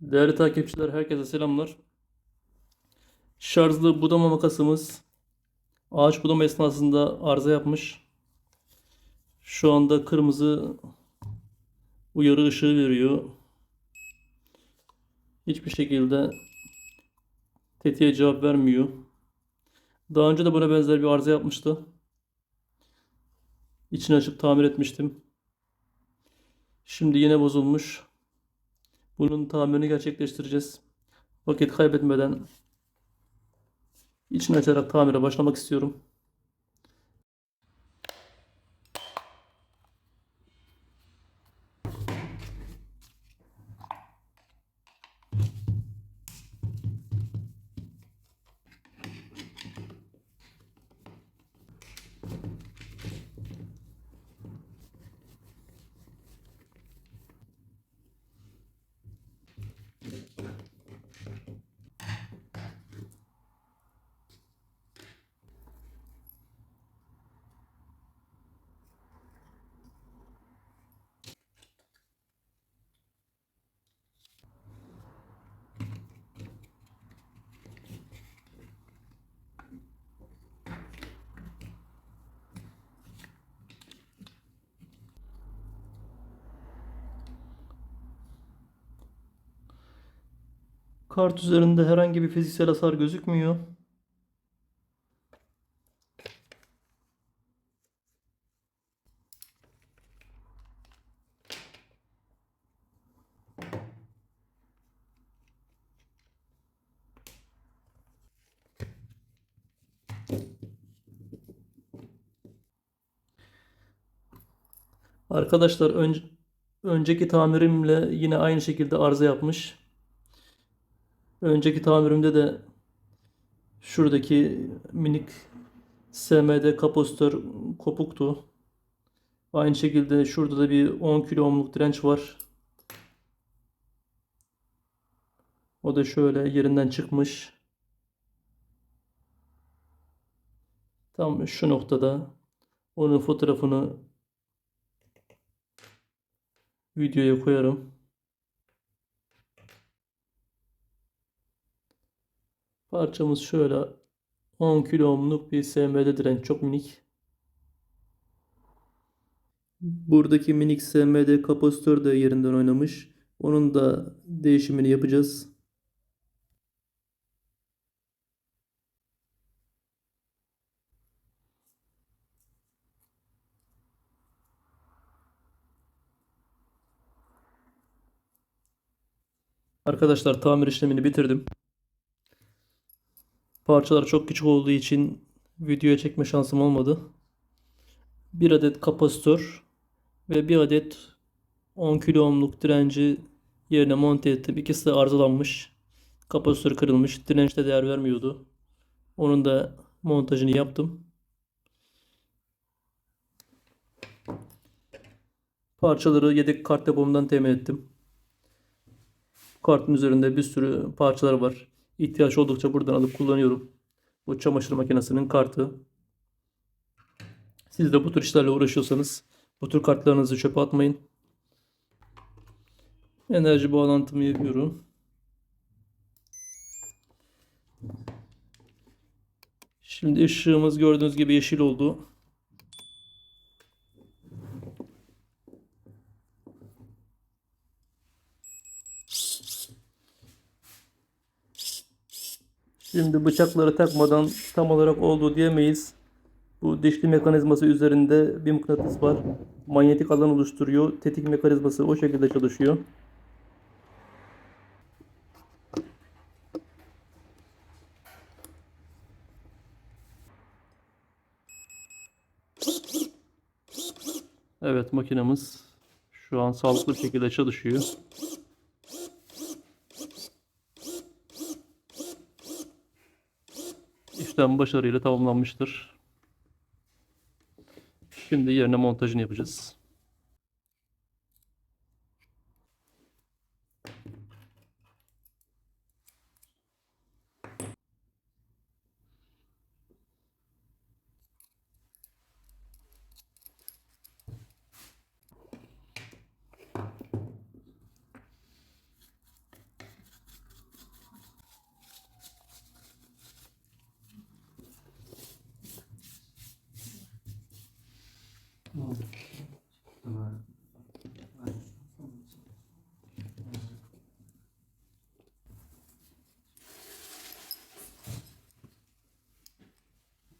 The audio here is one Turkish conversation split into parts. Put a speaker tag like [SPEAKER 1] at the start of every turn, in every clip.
[SPEAKER 1] Değerli takipçiler, herkese selamlar. Şarjlı budama makasımız ağaç budama esnasında arıza yapmış. Şu anda kırmızı uyarı ışığı veriyor. Hiçbir şekilde tetiğe cevap vermiyor. Daha önce de buna benzer bir arıza yapmıştı. İçini açıp tamir etmiştim. Şimdi yine bozulmuş. Bunun tamirini gerçekleştireceğiz. Vakit kaybetmeden içini açarak tamire başlamak istiyorum. Kart üzerinde herhangi bir fiziksel hasar gözükmüyor. Arkadaşlar önce, önceki tamirimle yine aynı şekilde arıza yapmış. Önceki tamirimde de şuradaki minik SMD kapasitör kopuktu. Aynı şekilde şurada da bir 10 kilo ohmluk direnç var. O da şöyle yerinden çıkmış. Tam şu noktada onun fotoğrafını videoya koyarım. Parçamız şöyle 10 kilo ohmluk bir SMD direnç çok minik. Buradaki minik SMD kapasitör de yerinden oynamış. Onun da değişimini yapacağız. Arkadaşlar tamir işlemini bitirdim. Parçalar çok küçük olduğu için videoya çekme şansım olmadı. Bir adet kapasitör ve bir adet 10 kilo ohmluk direnci yerine monte ettim. İkisi de arızalanmış. Kapasitör kırılmış. Dirençte değer vermiyordu. Onun da montajını yaptım. Parçaları yedek kart depomdan temin ettim. Kartın üzerinde bir sürü parçalar var. İhtiyaç oldukça buradan alıp kullanıyorum. Bu çamaşır makinesinin kartı. Siz de bu tür işlerle uğraşıyorsanız bu tür kartlarınızı çöpe atmayın. Enerji bağlantımı yapıyorum. Şimdi ışığımız gördüğünüz gibi yeşil oldu. Şimdi bıçakları takmadan tam olarak oldu diyemeyiz. Bu dişli mekanizması üzerinde bir mıknatıs var. Manyetik alan oluşturuyor. Tetik mekanizması o şekilde çalışıyor. Evet makinamız şu an sağlıklı şekilde çalışıyor. İşlem başarıyla tamamlanmıştır. Şimdi yerine montajını yapacağız.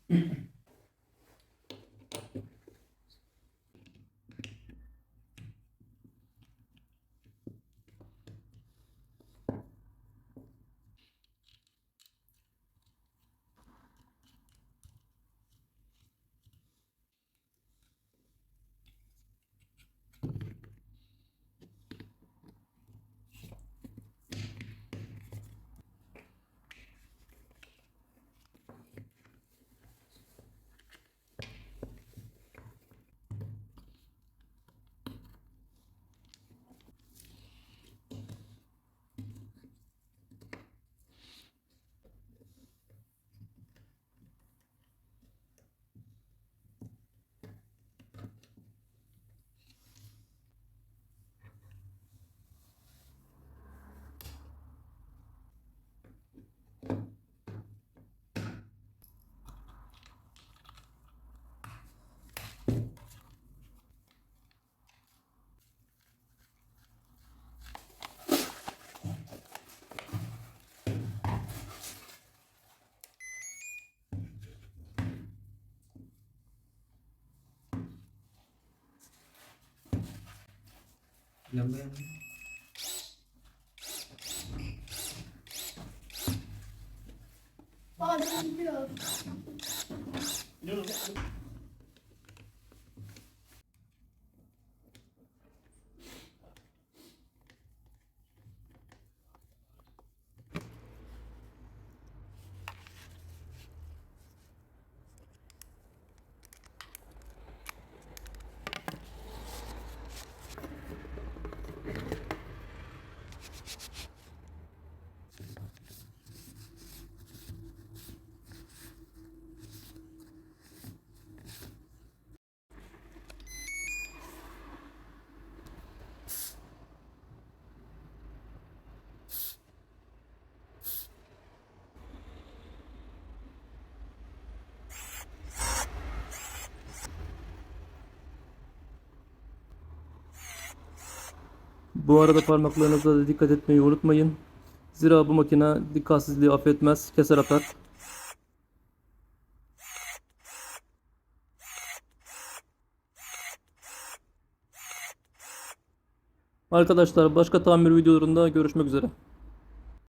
[SPEAKER 2] 嗯。Lamba.
[SPEAKER 3] Bazen gidiyor.
[SPEAKER 1] Bu arada parmaklarınıza da dikkat etmeyi unutmayın. Zira bu makine dikkatsizliği affetmez, keser atar. Arkadaşlar başka tamir videolarında görüşmek üzere.